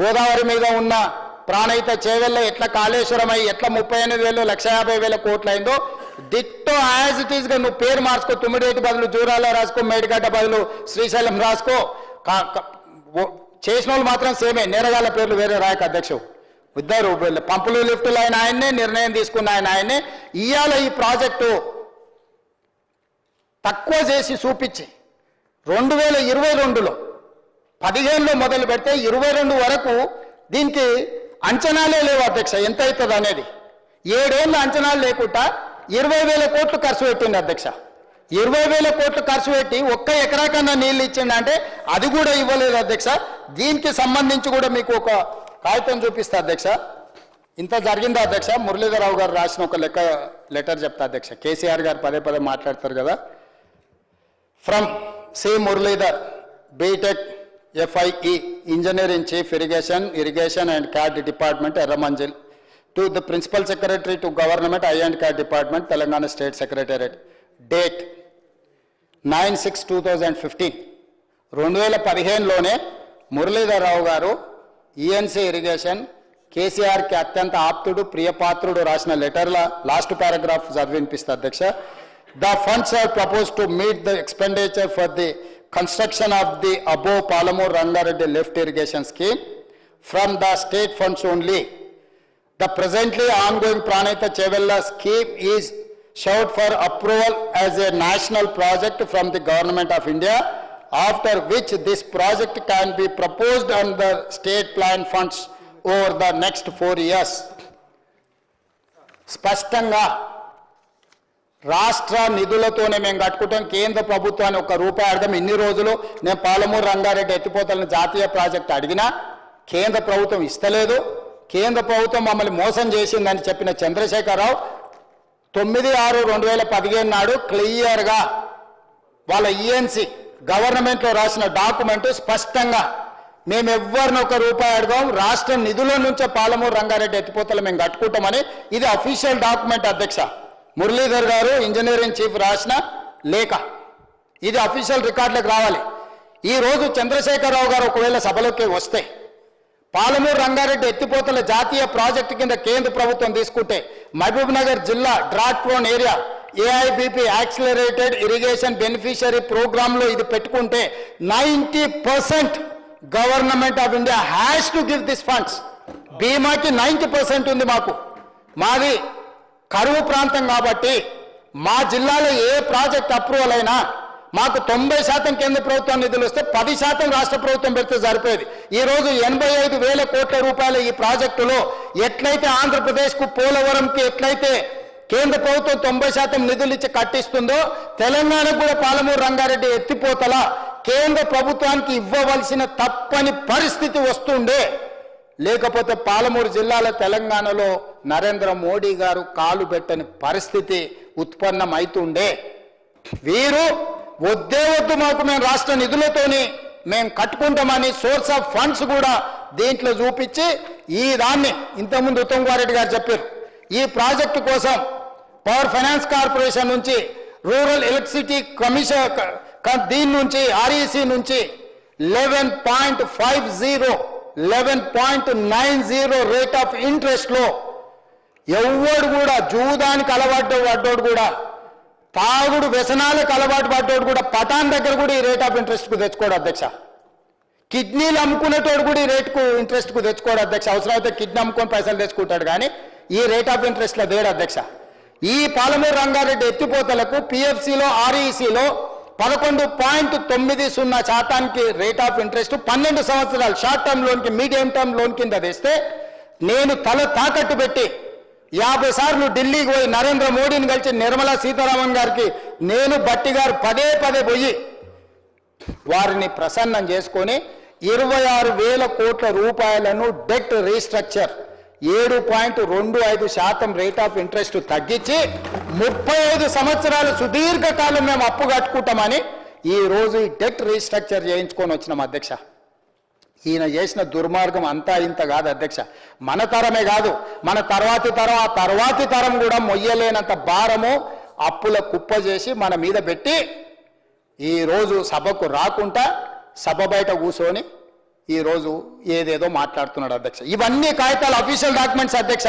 గోదావరి మీద ఉన్న ప్రాణహిత చేవెళ్ళ ఎట్లా కాళేశ్వరం అయ్యి ఎట్లా ముప్పై ఎనిమిది వేలు లక్ష యాభై వేల కోట్లు అయిందో దిట్టో యాజ్ ఇట్ ఈస్గా నువ్వు పేరు మార్చుకో తుమ్మిడేటి బదులు జూరాల రాసుకో మేడిగడ్డ బదులు శ్రీశైలం రాసుకో. చేసిన వాళ్ళు మాత్రం సేమే నేరగాళ్ళ పేర్లు వేరే రాయక అధ్యక్షుడు. ఇద్దరు పంపులు లిఫ్టులు ఆయన ఆయన్నే నిర్ణయం తీసుకున్న ఆయన ఆయన్నే ఇవాళ ఈ ప్రాజెక్టు తక్కువ చేసి చూపించి రెండు వేల ఇరవై రెండులో పదిహేనులో మొదలు పెడితే ఇరవై రెండు వరకు దీనికి అంచనాలే లేవు అధ్యక్ష. ఎంత అవుతుంది అనేది? ఏడేళ్ళు అంచనాలు లేకుండా ఇరవై వేల కోట్లు ఖర్చు పెట్టింది అధ్యక్ష. ఇరవై వేల కోట్లు ఖర్చు పెట్టి ఒక్క ఎకరాకన్నా నీళ్ళు ఇచ్చిండంటే అది కూడా ఇవ్వలేదు అధ్యక్ష. దీనికి సంబంధించి కూడా మీకు ఒక కాగితం చూపిస్తా అధ్యక్ష. ఇంత జరిగిందా అధ్యక్ష? మురళీధరరావు గారు రాసిన ఒక లెక్క లెటర్ చెప్తా అధ్యక్ష. కేసీఆర్ గారు పదే పదే మాట్లాడతారు కదా. From C Muralidhar BTech FIE engineer in chief irrigation irrigation and CAD department Erramanzil to the principal secretary to government I and CAD department Telangana state secretariat date nine six two thousand fifteen రెండు వేల పదిహేనులోనే మురళీధరరావు గారు ENC irrigation కేసీఆర్కి అత్యంత ఆప్తుడు ప్రియపాత్రుడు రాసిన లెటర్ల last paragraph చదివినిపిస్తా అధ్యక్ష. The funds are propose to meet the expenditure for the construction of the above Palamuru Rangareddy lift irrigation scheme from the state funds only The presently ongoing Pranita Chevella scheme is showed for approval as a national project from the Government of India, after which this project can be proposed on the state plan funds over the next four years. స్పష్టంగా రాష్ట్ర నిధులతోనే మేము కట్టుకుంటాం. కేంద్ర ప్రభుత్వాన్ని ఒక రూపాయి అర్థం ఇన్ని రోజులు నేను పాలమూరు రంగారెడ్డి ఎత్తిపోతలను జాతీయ ప్రాజెక్ట్ అడిగినా కేంద్ర ప్రభుత్వం ఇస్తలేదు. కేంద్ర ప్రభుత్వం మమ్మల్ని మోసం చేసిందని చెప్పిన చంద్రశేఖరరావు తొమ్మిది ఆరు రెండు వేల పదిహేను నాడు క్లియర్గా వాళ్ళ ఈఎన్సి గవర్నమెంట్లో రాసిన డాక్యుమెంట్ స్పష్టంగా మేము ఎవరిని ఒక రూపాయి అడగాం. రాష్ట్ర నిధుల నుంచే పాలమూరు రంగారెడ్డి ఎత్తిపోతలు మేము కట్టుకుంటామని ఇది అఫీషియల్ డాక్యుమెంట్ అధ్యక్ష. మురళీధర్ గారు ఇంజనీరింగ్ చీఫ్ రాసిన లేఖ. ఇది అఫీషియల్ రికార్డులకు రావాలి. ఈరోజు చంద్రశేఖరరావు గారు ఒకవేళ సభలోకి వస్తే పాలమూరు రంగారెడ్డి ఎత్తిపోతల జాతీయ ప్రాజెక్టు కింద కేంద్ర ప్రభుత్వం తీసుకుంటే మహబూబ్నగర్ జిల్లా drought prone area AIBP accelerated irrigation beneficiary ప్రోగ్రాంలో ఇది పెట్టుకుంటే ninety percent government of India has to give this funds. బీమాకి ninety percent ఉంది మాకు. మాది కరువు ప్రాంతం కాబట్టి మా జిల్లాలో ఏ ప్రాజెక్ట్ అప్రూవల్ అయినా మాకు తొంభై శాతం కేంద్ర ప్రభుత్వం నిధులు వస్తే పది శాతం రాష్ట్ర ప్రభుత్వం పెడితే సరిపోయేది. ఈ రోజు ఎనభై ఐదు వేల కోట్ల రూపాయల ఈ ప్రాజెక్టులో ఎట్లయితే ఆంధ్రప్రదేశ్కు పోలవరంకి ఎట్లయితే కేంద్ర ప్రభుత్వం తొంభై శాతం నిధులు ఇచ్చి కట్టిస్తుందో తెలంగాణకు కూడా పాలమూరు రంగారెడ్డి ఎత్తిపోతల కేంద్ర ప్రభుత్వానికి ఇవ్వవలసిన తప్పని పరిస్థితి వస్తుండే లేకపోతే పాలమూరు జిల్లాల తెలంగాణలో నరేంద్ర మోడీ గారు కాలు పెట్టని పరిస్థితి ఉత్పన్నమైతుండే. వీరు వద్దే వద్దు మాకు మేము రాష్ట్ర నిధులతోని మేము కట్టుకుంటామని సోర్స్ ఆఫ్ ఫండ్స్ కూడా దీంట్లో చూపించి ఈ దాన్ని ఇంతకుముందు ఉత్తమ్ కుమారెడ్డి గారు చెప్పారు. ఈ ప్రాజెక్టు కోసం పవర్ ఫైనాన్స్ కార్పొరేషన్ నుంచి రూరల్ ఎలక్ట్రిసిటీ కమిషన్ దీని నుంచి ఆర్ఈసి నుంచి eleven point five zero eleven point nine zero rate of ఇంట్రెస్ట్లో ఎవడు కూడా జూదానికి అలవాటు పడ్డోడు కూడా తాగుడు వ్యసనాలకు అలవాటు పడ్డోడు కూడా పటాన్ దగ్గర కూడా ఈ రేట్ ఆఫ్ ఇంట్రెస్ట్కు తెచ్చుకోడు అధ్యక్ష. కిడ్నీలు అమ్ముకునేటోడు కూడా ఈ రేటుకు ఇంట్రెస్ట్కు తెచ్చుకోడు అధ్యక్ష. అవసరమైతే కిడ్నీ అమ్ముకొని పైసలు తెచ్చుకుంటాడు కానీ ఈ రేట్ ఆఫ్ ఇంట్రెస్ట్లో దేడు అధ్యక్ష. ఈ పాలమూరు రంగారెడ్డి ఎత్తిపోతలకు పిఎఫ్సిలో ఆర్ఈసిలో పదకొండు పాయింట్ తొమ్మిది సున్నా శాతానికి రేట్ ఆఫ్ ఇంట్రెస్ట్ పన్నెండు సంవత్సరాలు షార్ట్ టర్మ్ లోన్కి మీడియం టర్మ్ లోన్ కింద తెస్తే నేను తల తాకట్టు పెట్టి యాభై సార్లు ఢిల్లీకి పోయి నరేంద్ర మోడీని కలిసి నిర్మలా సీతారామన్ గారికి నేను బట్టి గారు పదే పదే పోయి వారిని ప్రసన్నం చేసుకొని ఇరవై ఆరు వేల కోట్ల రూపాయలను డెట్ రీస్ట్రక్చర్ ఏడు పాయింట్ రెండు ఐదు శాతం రేట్ ఆఫ్ ఇంట్రెస్ట్ తగ్గించి ముప్పై ఐదు సంవత్సరాలు సుదీర్ఘకాలం మేము అప్పు కట్టుకుంటామని ఈ రోజు ఈ డెట్ రీస్ట్రక్చర్ చేయించుకొని వచ్చినాం అధ్యక్ష. ఈయన చేసిన దుర్మార్గం అంతా ఇంత కాదు అధ్యక్ష. మన తరమే కాదు మన తర్వాతి తరం ఆ తర్వాతి తరం కూడా మొయ్యలేనంత భారము అప్పుల కుప్ప చేసి మన మీద పెట్టి ఈ రోజు సభకు రాకుండా సభ బయట కూర్చొని ఈ రోజు ఏదేదో మాట్లాడుతున్నాడు అధ్యక్ష. ఇవన్నీ కాగితాలు అఫీషియల్ డాక్యుమెంట్స్ అధ్యక్ష.